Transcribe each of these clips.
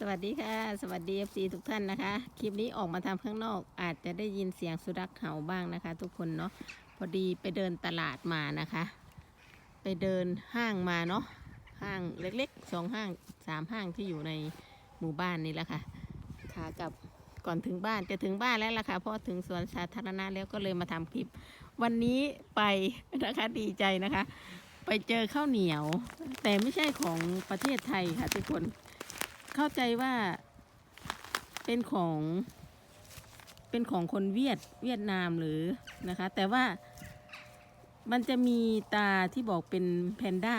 สวัสดีค่ะ สวัสดี FC ทุกท่านนะคะ คลิปนี้ออกมาทำข้างนอก อาจจะได้ยินเสียงสุนัขเห่าบ้างนะคะ ทุกคนเนาะพอดีไปเดินตลาดมานะคะ ไปเดินห้างมาเนาะห้างเล็กๆสองห้างสามห้างที่อยู่ในหมู่บ้านนี่แหละค่ะขากลับก่อนถึงบ้านจะถึงบ้านแล้วล่ะค่ะเพราะถึงสวนสาธารณะแล้วก็เลยมาทำคลิป วันนี้ไปนะคะดีใจนะคะ ไปเจอข้าวเหนียว แต่ไม่ใช่ของประเทศไทยค่ะทุกคน เข้าใจว่าเป็นของเป็นของคนเวียดเวียดนามหรือนะคะ แต่ว่ามันจะมีตาที่บอกเป็นแพนด้า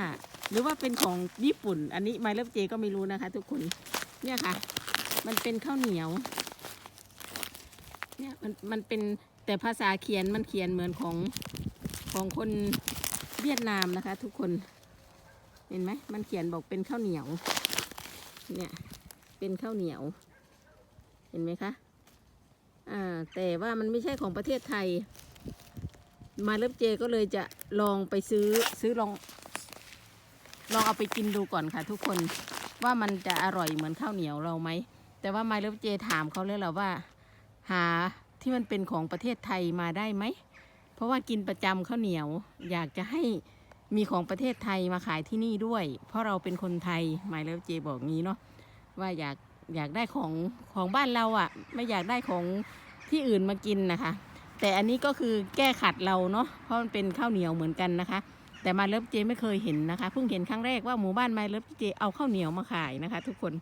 หรือว่าเป็นของญี่ปุ่น อันนี้ไมเลิฟเจก็ไม่รู้นะคะ ทุกคนเนี่ยค่ะ มันเป็นข้าวเหนียวเนี่ยมันมันเป็นแต่ภาษาเขียนมันเขียนเหมือนของของคนเวียดนามนะคะ ทุกคนเห็นไหมมันเขียนบอกเป็นข้าวเหนียวเนี่ย เป็นข้าวเหนียว เห็นไหมคะ อ่า แต่ว่ามันไม่ใช่ของประเทศไทย มาเลิฟเจก็เลยจะลองไปซื้อซื้อลอง ลองเอาไปกินดูก่อนค่ะ ทุกคนว่ามันจะอร่อยเหมือนข้าวเหนียวเราไหม แต่ว่ามาเลิฟเจถามเขาเลยแหละว่า หาที่มันเป็นของประเทศไทยมาได้ไหม เพราะว่ากินประจำข้าวเหนียว อยากจะให้มีของประเทศไทยมาขายที่นี่ด้วย เพราะเราเป็นคนไทยหมายแล้วเจบอกงี้เนาะ ว่าอยากอยากได้ของของบ้านเราอะ่ะ ไม่อยากได้ของที่อื่นมากินนะคะ แต่อันนี้ก็คือแก้ขัดเราเนาะเพราะมันเป็นข้าวเหนียวเหมือนกันนะคะ แต่มาเลิฟเจไม่เคยเห็นนะคะเพิ่งเห็นครั้งแรกว่าหมู่บ้านมาเลิฟเจเอาข้าวเหนียวมาขายนะคะ ทุกคน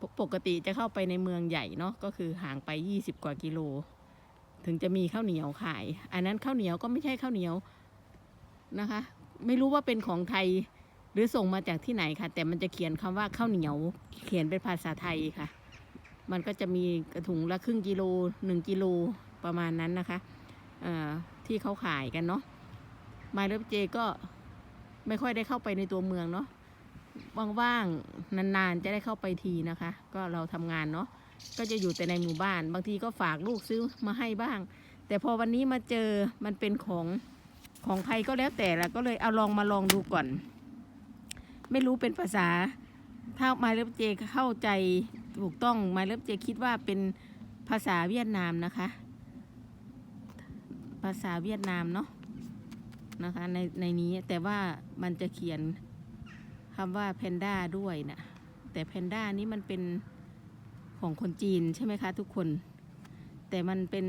ปปกติจะเข้าไปในเมืองใหญ่เนาะก็คือห่างไป 20 กว่ากิโล ถึงจะมีข้าวเหนียวขาย อันนั้นข้าวเหนียวก็ไม่ใช่ข้าวเหนียวนะคะ ไม่รู้ว่าเป็นของไทย หรือส่งมาจากที่ไหนค่ะ แต่มันจะเขียนคำว่าข้าวเหนียว เขียนเป็นภาษาไทยค่ะ มันก็จะมีกระถุงละครึ่งกิโลหนึ่งกิโลประมาณนั้นนะคะที่เขาขายกันเนาะมาเลิฟเจก็ไม่ค่อยได้เข้าไปในตัวเมืองเนาะว่างๆนานๆจะได้เข้าไปทีนะคะ ก็เราทำงานเนาะก็จะอยู่แต่ในหมู่บ้าน บางทีก็ฝากลูกซื้อมาให้บ้าง แต่พอวันนี้มาเจอมันเป็นของของใครก็แล้วแต่ละก็เลยเอาลองมาลองดูก่อน ไม่รู้เป็นภาษา ถ้ามาเลิฟเจเข้าใจถูกต้องมาเลิฟเจคิดว่าเป็นภาษาเวียดนามนะคะ ภาษาเวียดนามเนาะนะคะในในนี้แต่ว่ามันจะเขียนคำว่าแพนด้าด้วยนะแต่แพนด้านี้มันเป็นของคนจีนใช่ไหมคะทุกคน แต่มันเป็น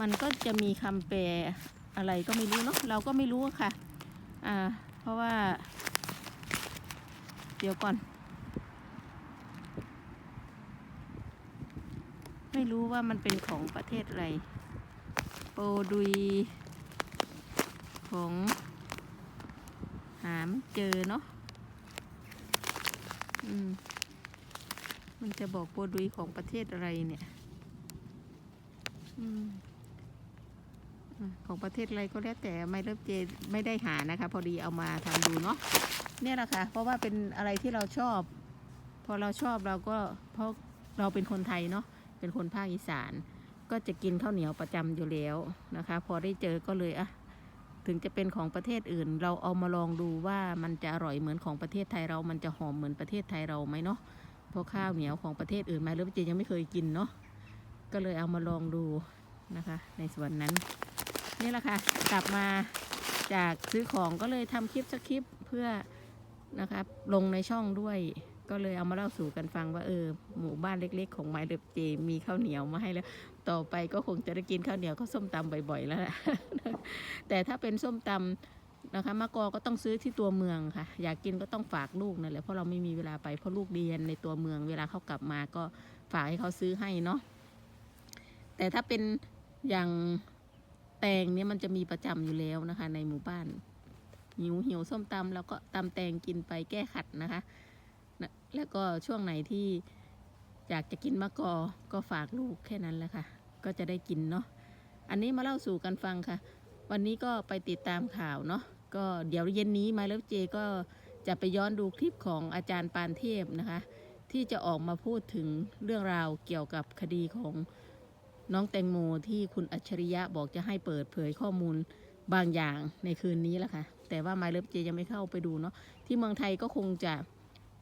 มันก็จะมีคำแปลอะไรก็ไม่รู้เนาะเราก็ไม่รู้ค่ะ อ่า เพราะว่า เดี๋ยวก่อน ไม่รู้ว่ามันเป็นของประเทศอะไร โปรดุย ของ หามเจอเนาะอืม มันจะบอกโปรดุยของประเทศอะไรเนี่ย อืม ของประเทศอะไรก็แล้วแต่ไม่เริ่มเจไม่ได้หานะคะ พอดีเอามาทำดูเนาะเนี่ยแหละค่ะเพราะว่าเป็นอะไรที่เราชอบ พอเราชอบเราก็เพราะเราเป็นคนไทยเนาะเป็นคนภาคอีสาน ก็จะกินข้าวเหนียวประจำอยู่แล้วนะคะ พอได้เจอก็เลยอะถึงจะเป็นของประเทศอื่น เราเอามาลองดูว่ามันจะอร่อยเหมือนของประเทศไทยเรา มันจะหอมเหมือนประเทศไทยเราไหมเนาะเพราะข้าวเหนียวของประเทศอื่นมาเริ่มเจยังไม่เคยกินเนาะก็เลยเอามาลองดูนะคะ ในส่วนนั้น นี่แหละค่ะ กลับมาจากซื้อของก็เลยทำคลิปสักคลิปเพื่อนะครับลงในช่องด้วย ก็เลยเอามาเล่าสู่กันฟังว่าเออหมู่บ้านเล็กๆ ของไมเดบเจมีข้าวเหนียวมาให้แล้ว ต่อไปก็คงจะได้กินข้าวเหนียวก็ส้มตำบ่อยๆแล้วล่ะแต่ถ้าเป็นส้มตำนะคะมะกอก็ต้องซื้อที่ตัวเมืองค่ะ อยากกินก็ต้องฝากลูกนั่นแหละเพราะเราไม่มีเวลาไปเพราะลูกเรียนในตัวเมืองเวลาเขากลับมาก็ฝากให้เขาซื้อให้เนาะแต่ถ้าเป็นอย่าง ตงเนี่ยมันจะมีประจำอยู่แล้วนะคะ ในหมู่บ้านหิวหิวส้มตำแล้วก็ตำแตงกินไปแก้ขัดนะคะนะแล้วก็ช่วงไหนที่อยากจะกินมะกอก็ฝากลูกแค่นั้นแหละค่ะ ก็จะได้กินเนาะอันนี้มาเล่าสู่กันฟังค่ะ วันนี้ก็ไปติดตามข่าวเนาะก็เดี๋ยวเย็นนี้มาแล้วเจก็จะไปย้อนดูคลิปของอาจารย์ปานเทพนะคะ ที่จะออกมาพูดถึงเรื่องราวเกี่ยวกับคดีของ น้องแตงโมที่คุณอัจฉริยะบอกจะให้เปิดเผยข้อมูลบางอย่างในคืนนี้แหละค่ะ แต่ว่า My Love J ยังไม่เข้าไปดูเนาะที่เมืองไทยก็คงจะ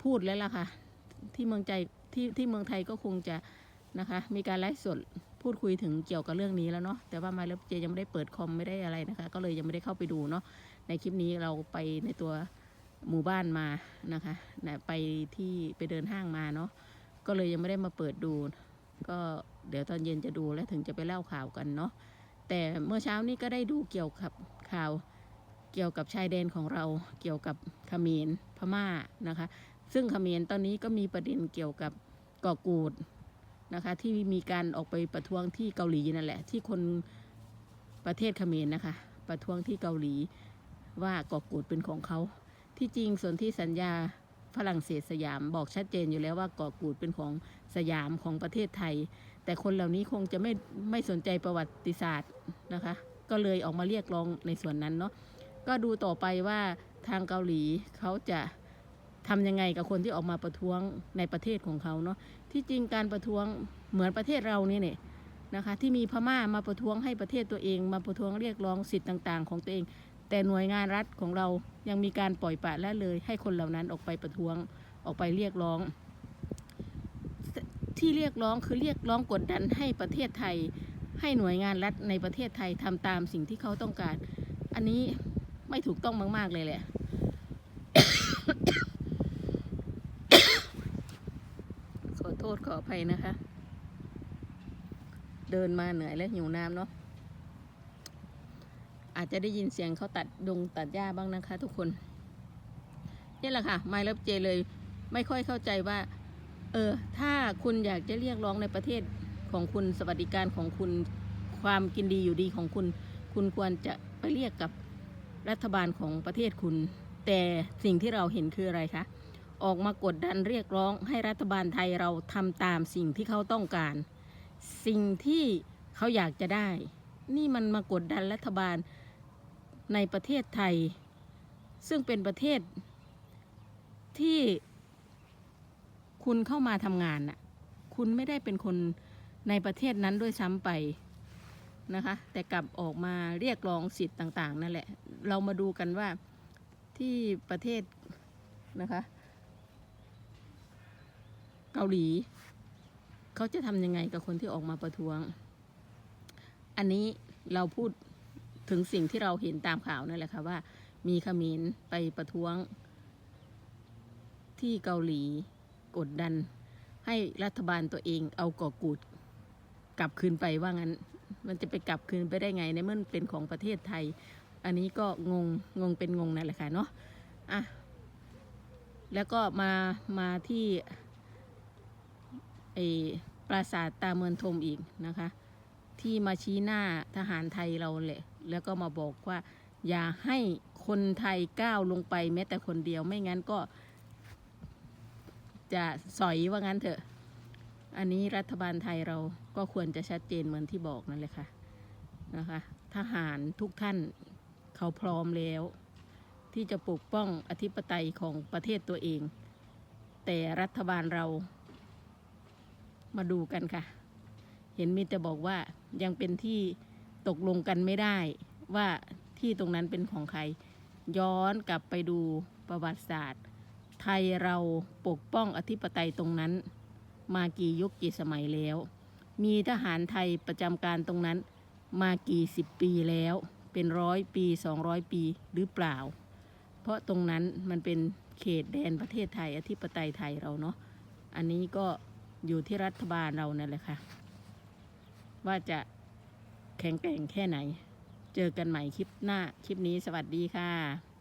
พูดแล้วล่ะค่ะ ที่เมืองใจที่ที่เมืองไทยก็คงจะนะคะ มีการไลฟ์สดพูดคุยถึงเกี่ยวกับเรื่องนี้แล้วเนาะแต่ว่าไมาเลเจยังไม่ได้เปิดคอมไม่ได้อะไรนะคะ ก็เลยยังไม่ได้เข้าไปดูเนาะในคลิปนี้เราไปในตัวหมู่บ้านมานะคะนะไปที่ไปเดินห้างมาเนาะก็เลยยังไม่ได้มาเปิดดูก็ เดี๋ยวตอนเย็นจะดูแล้วถึงจะไปเล่าข่าวกันเนาะแต่เมื่อเช้านี้ก็ได้ดูเกี่ยวกับข่าวเกี่ยวกับชายแดนของเราเกี่ยวกับเขมรพม่านะคะ ซึ่งเขมรตอนนี้ก็มีประเด็นเกี่ยวกับเกาะกูดนะคะที่มีการออกไปประท้วงที่เกาหลีนั่นแหละ ที่คนประเทศเขมรนะคะ ประท้วงที่เกาหลีว่าเกาะกูดเป็นของเขา ที่จริงส่วนที่สัญญา ฝรั่งเศสสยามบอกชัดเจนอยู่แล้วว่าเกาะกูดเป็นของสยามของประเทศไทย แต่คนเหล่านี้คงจะไม่ไม่สนใจประวัติศาสตร์นะคะ ก็เลยออกมาเรียกร้องในส่วนนั้นเนาะก็ดูต่อไปว่าทางเกาหลีเขาจะทำยังไงกับคนที่ออกมาประท้วงในประเทศของเขาเนาะที่จริงการประท้วงเหมือนประเทศเรานี่เนี่ยนะคะที่มีพม่ามาประท้วงให้ประเทศตัวเอง มาประท้วงเรียกร้องสิทธิ์ต่าง ๆ ของตัวเอง แต่หน่วยงานรัฐของเรายังมีการปล่อยปละละเลย ให้คนเหล่านั้นออกไปประท้วงออกไปเรียกร้อง ที่เรียกร้องคือเรียกร้องกดดันให้ประเทศไทย ให้หน่วยงานรัฐในประเทศไทยทำตามสิ่งที่เขาต้องการ อันนี้ไม่ถูกต้องมาก ๆ เลยแหละ ขอโทษขออภัยนะคะ เดินมาเหนื่อยและหิวน้ำเนาะ อาจจะได้ยินเสียงเขาตัดดงตัดหญ้าบ้างนะคะทุกคนนี่แหละค่ะไมล์รับเจเลยไม่ค่อยเข้าใจว่า เออ ถ้าคุณอยากจะเรียกร้องในประเทศของคุณสวัสดิการของคุณความกินดีอยู่ดีของคุณ คุณควรจะไปเรียกกับรัฐบาลของประเทศคุณ แต่สิ่งที่เราเห็นคืออะไรคะออกมากดดันเรียกร้องให้รัฐบาลไทยเราทำตามสิ่งที่เขาต้องการ สิ่งที่เขาอยากจะได้ นี่มันมากดดันรัฐบาล ในประเทศไทย ซึ่งเป็นประเทศที่คุณเข้ามาทำงานน่ะ คุณไม่ได้เป็นคนในประเทศนั้นด้วยซ้ำไปนะคะ แต่กลับออกมาเรียกร้องสิทธิ์ต่างๆ นั่นแหละ เรามาดูกันว่าที่ประเทศนะคะ เกาหลี เขาจะทำยังไงกับคนที่ออกมาประท้วง อันนี้เราพูด ถึงสิ่งที่เราเห็นตามข่าวนั่นแหละค่ะว่า มีขมรไปประท้วง ที่เกาหลีกดดัน ให้รัฐบาลตัวเองเอากาะกูดกลับคืนไปว่างั้น มันจะไปกลับคืนไปได้ไงในเมื่อเป็นของประเทศไทย อันนี้ก็งงงงเป็นงงนั่นแหละค่ะเนาะอะแล้วก็มามาที่ไอปราสาทตาเมือนทมอีกนะคะ ที่มาชี้หน้าทหารไทยเราแหละ แล้วก็มาบอกว่า อย่าให้คนไทยก้าวลงไปแม้แต่คนเดียวไม่งั้นก็ จะสอยว่างั้นเถอะ อันนี้รัฐบาลไทยเราก็ควรจะชัดเจนเหมือนที่บอกนั่นเลยค่ะนะคะทหารทุกท่านเขาพร้อมแล้ว ที่จะปกป้องอธิปไตยของประเทศตัวเอง แต่รัฐบาลเรามาดูกันค่ะ เห็นมีแต่บอกว่ายังเป็นที่ ตกลงกันไม่ได้ว่าที่ตรงนั้นเป็นของใคร ย้อนกลับไปดูประวัติศาสตร์ ไทยเราปกป้องอธิปไตยตรงนั้น มากี่ยุคกี่สมัยแล้ว มีทหารไทยประจำการตรงนั้น มากี่สิบปีแล้ว เป็นร้อยปีสองร้อยปีหรือเปล่า เพราะตรงนั้นมันเป็นเขตแดนประเทศไทยอธิปไตยไทยเราเนาะอันนี้ก็อยู่ที่รัฐบาลเรานั่นแหละค่ะ ว่าจะ แข็งแกร่งแค่ไหน เจอกันใหม่คลิปหน้า คลิปนี้สวัสดีค่ะ